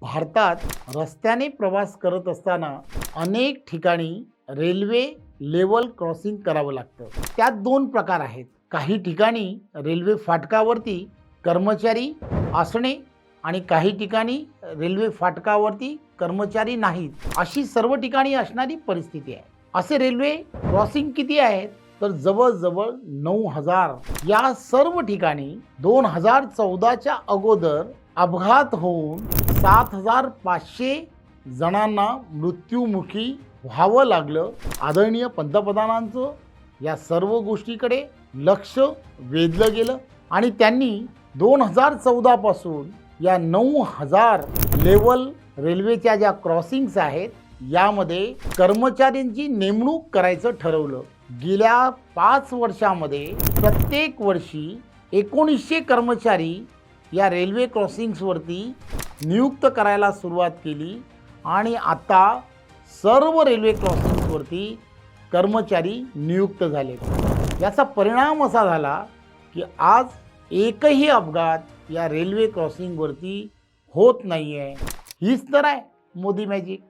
भारतात रस्त्याने प्रवास करत असताना अनेक ठिकाणी रेल्वे लेवल क्रॉसिंग करावं लागतं. त्यात दोन प्रकार आहेत. काही ठिकाणी रेल्वे फाटकावरती कर्मचारी असणे आणि काही ठिकाणी रेल्वे फाटकावरती कर्मचारी नाहीत. अशी सर्व ठिकाणी असणारी परिस्थिती आहे. असे रेल्वे क्रॉसिंग किती आहेत? तर जवळजवळ नऊ हजार. या सर्व ठिकाणी दोन हजार चौदाच्या अगोदर अपघात होऊन सात हजार पाचशे जणांना मृत्युमुखी व्हावं लागलं. आदरणीय पंतप्रधानांचं या सर्व गोष्टीकडे लक्ष वेधलं गेलं आणि त्यांनी दोन हजार चौदापासून या नऊ हजार लेवल रेल्वेच्या ज्या क्रॉसिंग्स आहेत यामध्ये कर्मचाऱ्यांची नेमणूक करायचं ठरवलं. गेल्या पाच वर्षामध्ये प्रत्येक वर्षी एकोणीसशे कर्मचारी या रेल्वे क्रॉसिंग्सवरती नियुक्त करायला सुरुवात केली आणि आता सर्व रेल्वे क्रॉसिंग्सवरती कर्मचारी नियुक्त झाले याचा परिणाम असा झाला की आज एकही अपघात या रेल्वे क्रॉसिंगवरती होत नाही आहे हीच तर आहे मोदी मॅजिक.